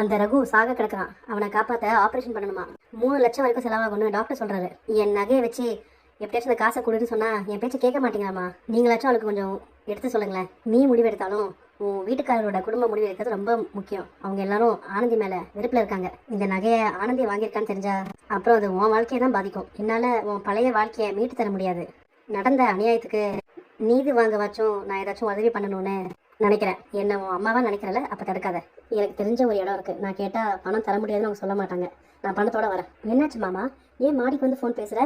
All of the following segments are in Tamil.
அந்த ரகு சாக கிடக்கிறான். அவனை காப்பாற்ற ஆப்ரேஷன் பண்ணணுமா? மூணு லட்சம் வரைக்கும் செலவாகும்னு டாக்டர் சொல்றாரு. என் நகையை வச்சு எப்படியாச்சும் இந்த காசை கொடுன்னு சொன்னா என் பேச்சை கேட்க மாட்டேங்கிறாமா நீங்களாச்சும் அவளுக்கு கொஞ்சம் எடுத்து சொல்லுங்களேன். நீ முடிவு எடுத்தாலும் உன் வீட்டுக்காரரோட குடும்ப முடிவு எடுக்கிறது ரொம்ப முக்கியம். அவங்க எல்லாரும் ஆனந்தி மேல வெறுப்புல இருக்காங்க. இந்த நகையை ஆனந்தி வாங்கியிருக்கான்னு தெரிஞ்சா அப்புறம் அது உன் வாழ்க்கையை தான் பாதிக்கும். என்னால உன் பழைய வாழ்க்கையை மீட்டு தர முடியாது. நடந்த அநியாயத்துக்கு நீதி வாங்க வாச்சும் நான் ஏதாச்சும் உதவி பண்ணணும்னு நினைக்கிறேன். என்ன உன் அம்மாவா நினைக்கிறல அப்ப தடுக்காத. எனக்கு தெரிஞ்ச ஒரு இடம் இருக்கு. நான் கேட்டா பணம் தர முடியாதுன்னு அவங்க சொல்ல மாட்டாங்க. நான் பணத்தோட வரேன். என்னாச்சு மாமா? ஏன் மாடிக்கு வந்து ஃபோன் பேசுற?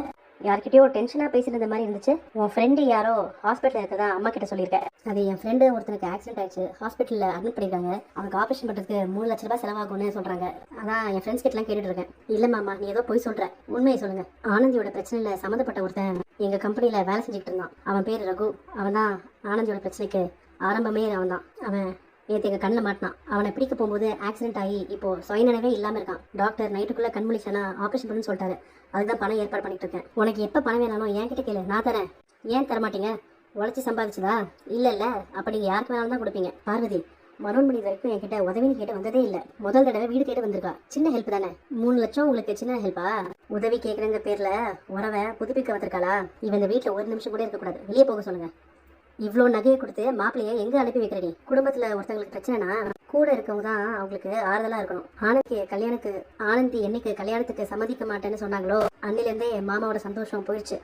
யார்கிட்டயோ டென்ஷனா பேசினது மாதிரி இருந்துச்சு. உன் ஃப்ரெண்டு யாரோ ஹாஸ்பிட்டல் இருக்கதா அம்மா கிட்ட சொல்லியிருக்கேன். அது என் ஃப்ரெண்டு ஒருத்தனுக்கு ஆக்சிடென்ட் ஆயிடுச்சு. ஹாஸ்பிட்டல்ல அட்மிட் பண்ணிருக்காங்க அவனுக்கு ஆபரேஷன் பண்றதுக்கு மூணு லட்ச ரூபாய் செலவாகும்னு சொல்றாங்க. அதான் என் ஃப்ரெண்ட்ஸ் கிட்டலாம் கேட்டுட்டு இருக்கேன். இல்ல மாமா நீ ஏதோ போய் சொல்ற. உண்மையை சொல்லுங்க. ஆனந்தியோட பிரச்சனையில சம்மந்தப்பட்ட ஒருத்தன் எங்க கம்பெனில வேலை செஞ்சுட்டு இருந்தான். அவன் பேர் ரகு. அவன் தான் ஆனந்தியோட பிரச்சனைக்கு ஆரம்பமே அவன் தான் அவன் நேற்று எங்கள் கண்ணில் மாட்டினான். அவனை பிடிக்க போகும்போது ஆக்சிடென்ட் ஆகி இப்போ சுயநினைவே இல்லாமல் இருக்கான். டாக்டர் நைட்டுக்குள்ளே கண் முழிச்சானா ஆப்ரேஷன் பண்ணுன்னு சொல்லிட்டாரு. அதுதான் பணம் ஏற்பாடு பண்ணிட்டு இருக்கேன். உனக்கு எப்போ பணம் வேணாலும் என்கிட்ட கேளு. நான் தரேன். ஏன் தர மாட்டீங்க? உழைச்சி சம்பாதிச்சதா? இல்லை இல்லை. அப்போ நீங்கள் யாருக்கு வேணாலும் தான் கொடுப்பீங்க. பார்வதி மருண்மணி மணி வரைக்கும் என்கிட்ட உதவின்னு கேட்டு வந்ததே இல்லை. முதல் தடவை வீடு கேட்டு வந்திருக்கா. சின்ன ஹெல்ப் தானே. மூணு லட்சம் உங்களுக்கு சின்ன ஹெல்ப்பா உதவி கேட்குறங்க பேரில் உறவை புதுப்பிக்க வந்திருக்காளா? இவன் இந்த வீட்டில் ஒரு நிமிஷம் கூட இருக்கக்கூடாது. வெளியே போக சொல்லுங்க. இவ்வளோ நகையை கொடுத்து மாப்பிளைய எங்க அனுப்பி வைக்கிற நீ குடும்பத்துல ஒருத்தங்களுக்கு பிரச்சனைனா கூட இருக்கவங்க தான் அவங்களுக்கு ஆறுதலா இருக்கணும். ஆனந்தி கல்யாணத்துக்கு ஆனந்தி என்னைக்கு கல்யாணத்துக்கு சம்மதிக்க மாட்டேன்னு சொன்னாங்களோ அன்னிலேருந்தே மாமாவோட சந்தோஷம் போயிடுச்சு.